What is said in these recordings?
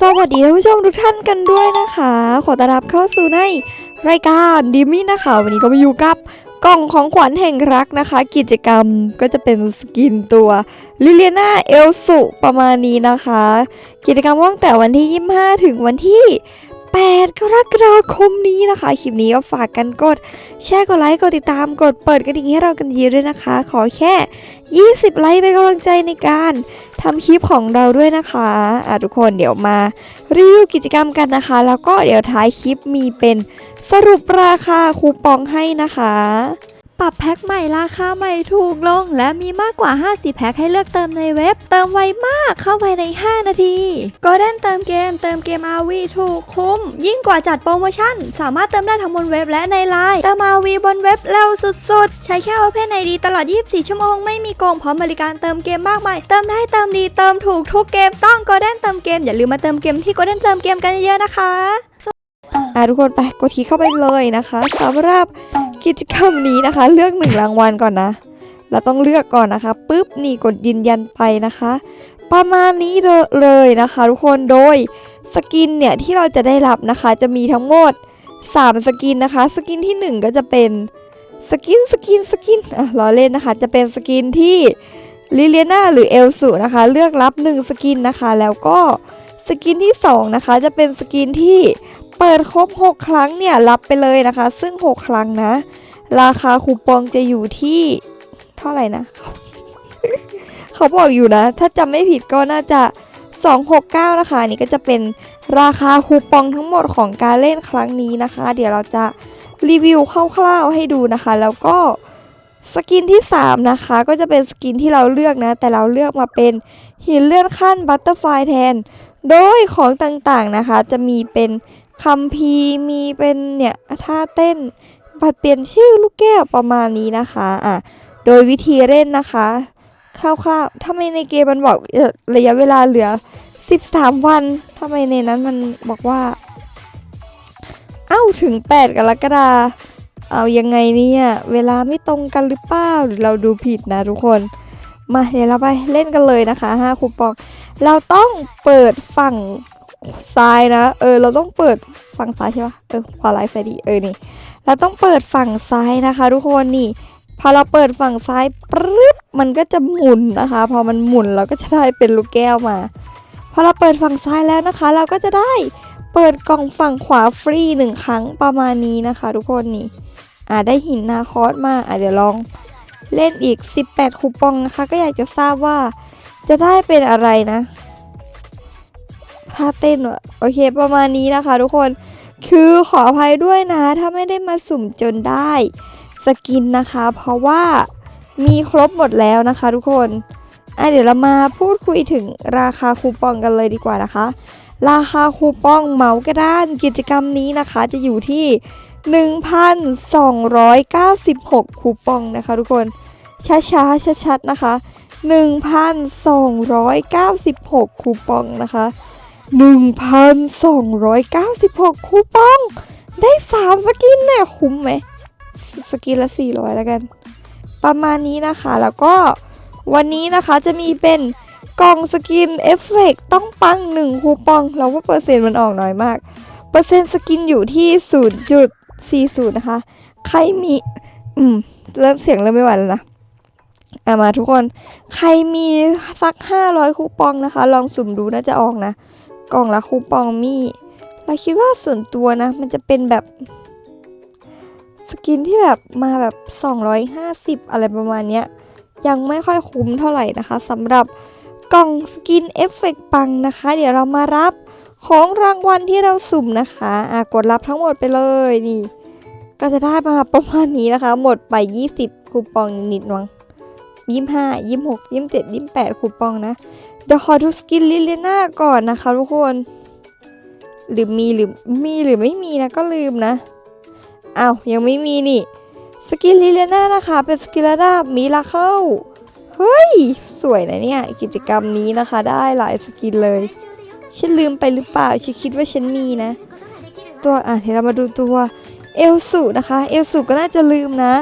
สวัสดีท่านผู้ชมทุกท่านกันด้วยนะคะ ขอต้อนรับเข้าสู่ในรายการดิมี่นะคะ วันนี้ก็มาอยู่กับกล่องของขวัญแห่งรักนะคะ กิจกรรมก็จะเป็นสกินตัวลิเลียนาเอลสุประมาณนี้นะคะ กิจกรรมตั้งแต่วันที่ 25 ถึงวันที่ 8 กรกฎาคมนี้นะคะ คลิปนี้ก็ฝากกันกด แชร์กดไลค์กดติดตามกดเปิดกระดิ่งให้เรากันเยอะด้วยนะคะ ขอแค่ 20 ไลค์เป็นกำลังใจในการทำคลิปของเราด้วยนะคะอะทุกคนเดี๋ยวมารีวิวกิจกรรมกันนะคะ แล้วก็เดี๋ยวท้ายคลิปมีเป็นสรุปราคาคูปองให้นะคะ ปรับแพ็คใหม่ราคาใหม่ถูกลง และมีมากกว่า 50 แพ็คให้เลือกเติมในเว็บ เติมไวมากเข้าไปใน 5 นาทีก็ได้เติมเกม เติมเกม RV ถูกคุ้ม ยิ่งกว่าจัดโปรโมชั่น สามารถเติมได้ทั้งบนเว็บและในไลน์เติม RV บนเว็บเร็วสุดๆ ใช้แค่ Open ID ตลอด 24 ชั่วโมงไม่มีโกงพร้อมบริการเติมเกมมากมายเติมได้เติมดีเติมถูกทุกเกมต้องก็ได้เติมเกมอย่าลืมมาเติมเกมที่ก็ได้เติมเกมกันเยอะๆนะคะอะทุกคนไปกดทีเข้าไปเลยนะคะสำหรับ กิจกรรมนี้นะคะ เลือกหนึ่งรางวัลก่อนนะ เราต้องเลือกก่อนนะคะปุ๊บนี่กดยืนยันไปนะคะ ประมาณนี้เลยนะคะ ทุกคนโดยสกินเนี่ยที่เราจะได้รับนะคะจะมีทั้งหมด 3 สกินนะคะ สกินที่ 1 ก็จะเป็นสกินสกินสกินอะล้อเล่นนะคะ จะเป็นสกินที่ลิเลียนาหรือเอลสุนะคะ เลือกรับ 1 สกินนะคะ แล้วก็สกินที่ 2 นะคะ จะเป็นสกินที่ เปิดครบ 6 ครั้งเนี่ยรับไปเลยนะคะ ซึ่ง 6 ครั้งนะ ราคาคูปองจะอยู่ที่เท่าไหร่นะ เขาบอกอยู่นะ ถ้าจำไม่ผิดก็น่าจะ 269 นะคะนนี่ก็จะเป็นราคาคูปองทั้งหมดของการเล่นครั้งนี้นะคะ เดี๋ยวเราจะรีวิวคร่าวๆให้ดูนะคะ แล้วก็สกินที่ 3 นะคะ ก็จะเป็นสกินที่เราเลือกนะ แต่เราเลือกมาเป็นหินเลื่อนขั้นบัตเตอร์ไฟแทน โดยของต่างๆนะคะ จะมีเป็น คัมภีมีเป็นเนี่ยท่าเต้นบัตรเปลี่ยนชื่อลูกแก้วประมาณนี้นะคะอะโดยวิธีเล่นนะคะคร่าวๆทำไมในเกมมันบอกระยะเวลาเหลือ 13 วันทำไมในนั้นมันบอกว่า เอ้าถึง 8 กรกฎาเอายังไงเนี่ยเวลาไม่ตรงกันหรือเปล่าหรือเราดูผิดนะทุกคน มาเดี๋ยวเราไปเล่นกันเลยนะคะ5คูปอง เราต้องเปิดฝั่ง ซ้ายนะ เออ เราต้องเปิดฝั่งซ้ายใช่ปะเออขวาไลฟ์ซ้ายดี เออ นี่ เราต้องเปิดฝั่งซ้ายนะคะ ทุกคน นี่ พอเราเปิดฝั่งซ้ายปึ๊บ มันก็จะหมุนนะคะ พอมันหมุนเราก็จะได้เป็นลูกแก้วมา พอเราเปิดฝั่งซ้ายแล้วนะคะ เราก็จะได้เปิดกล่องฝั่งขวาฟรีหนึ่งครั้งประมาณนี้นะคะ ทุกคนนี่ อ่าได้หินนาคอสมา อะเดี๋ยวลองเล่นอีก 18 คูปองนะคะ ก็อยากจะทราบว่าจะได้เป็นอะไรนะ ท่าเต้นวะโอเค ประมาณนี้นะคะ ทุกคนคือขออภัยด้วยนะ ถ้าไม่ได้มาสุ่มจนได้สกินนะคะ เพราะว่ามีครบหมดแล้วนะคะ ทุกคนอะเดี๋ยวเรามาพูดคุยถึงราคาคูปองกันเลยดีกว่านะคะ ราคาคูปองเหมากระด้านกิจกรรมนี้นะคะ จะอยู่ที่ 1,296 คูปองนะคะ ทุกคนช้าๆชัดๆนะคะ 1,296 คูปองนะคะ 1,296 คูปอง ได้ 3 สกินเนี่ยคุ้มไหมสสกินละ 400 แล้วกัน ประมาณนี้นะคะ แล้วก็วันนี้นะคะจะมีเป็นกล่องสกินเอฟเฟกต์ต้องปัง 1 คูปอง เราว่าเปอร์เซ็นต์มันออกน้อยมาก เปอร์เซ็นต์สกินอยู่ที่ 0.40 นะคะ ใครมี อืม เริ่มเสียงเริ่มไม่ไหวแล้วนะอะมาทุกคน ใครมีสัก 500 คูปองนะคะ ลองสุ่มดูน่าจะออกนะ กล่องละคูปองมีเราคิดว่าส่วนตัวนะ มันจะเป็นแบบสกินที่แบบมาแบบ 250 อะไรประมาณเนี้ย ยังไม่ค่อยคุ้มเท่าไหร่นะคะสำหรับกล่องสกินเอฟเฟกปังนะคะ เดี๋ยวเรามารับของรางวัลที่เราสุ่มนะคะอะกดรับทั้งหมดไปเลยนี่ ก็จะได้มาประมาณนี้นะคะ หมดไป 20 คูปองนิดๆวัง ยี่ห้ายี่หกยี่เจ็ดยี่แปดคูปองนะเดี๋ยวขอดูสกินลิเลียนาก่อนนะคะทุกคน หรือมีหรือมีหรือไม่มีนะก็ลืมนะอ้าวยังไม่มีนี่ สกินลิเลียนานะคะ เป็นสกินระดับมิราเคิลเฮ้ย สวยนะเนี่ย กิจกรรมนี้นะคะ ได้หลายสกินเลย ฉันลืมไปหรือเปล่า ฉันคิดว่าฉันมีนะ ตัวอะเดี๋ยวเรามาดูตัวเอลสุนะคะ เอลสุก็น่าจะลืมนะ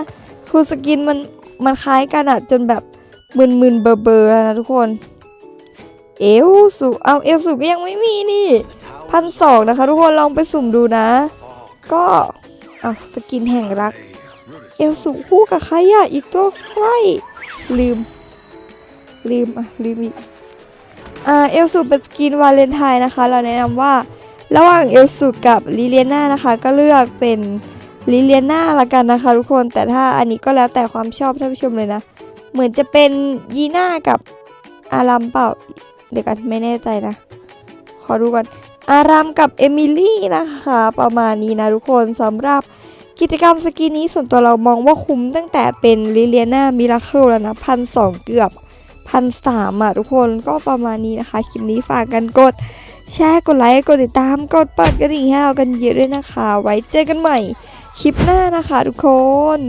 คือสกินมัน มันคล้ายกันอะจนแบบมึนมึนๆเบอร์เบอร์นะทุกคน เอลสุเอาเอลสุก็ยังไม่มีนี่พันสองนะคะ ทุกคนลองไปสุ่มดูนะ ก็เอาสกินแห่งรัก เอลสุคู่กับใครอะอีกตัวใครลืม ลืมอะลืมอีกอ่าเอลสุเป็นสกินวาเลนไทน์นะคะ เราแนะนำว่าระหว่างเอลสุกับลิเลียนานะคะ ก็เลือกเป็น ลิเลียนาละกันนะคะทุกคนแต่ถ้าอันนี้ก็แล้วแต่ความชอบท่านผู้ชมเลยนะ เหมือนจะเป็นยีน่ากับอารัมเปล่าเดี๋ยวกันไม่แน่ใจนะ ขอดูก่อน อารัมกับเอมิลี่นะคะ ประมาณนี้นะทุกคนสำหรับกิจกรรมสกีนี้ส่วนตัวเรามองว่าคุ้มตั้งแต่เป็นลิเลียนามิราเคิลแล้วนะพันสองเกือบพันสามอะทุกคนก็ประมาณนี้นะคะ คลิปนี้ฝากกันกด แชร์กดไลค์กดติดตามกดปิดกระดิ่งให้เรากันเยอะด้วยนะคะ ไว้เจอกันใหม่ คลิปหน้านะคะทุกคน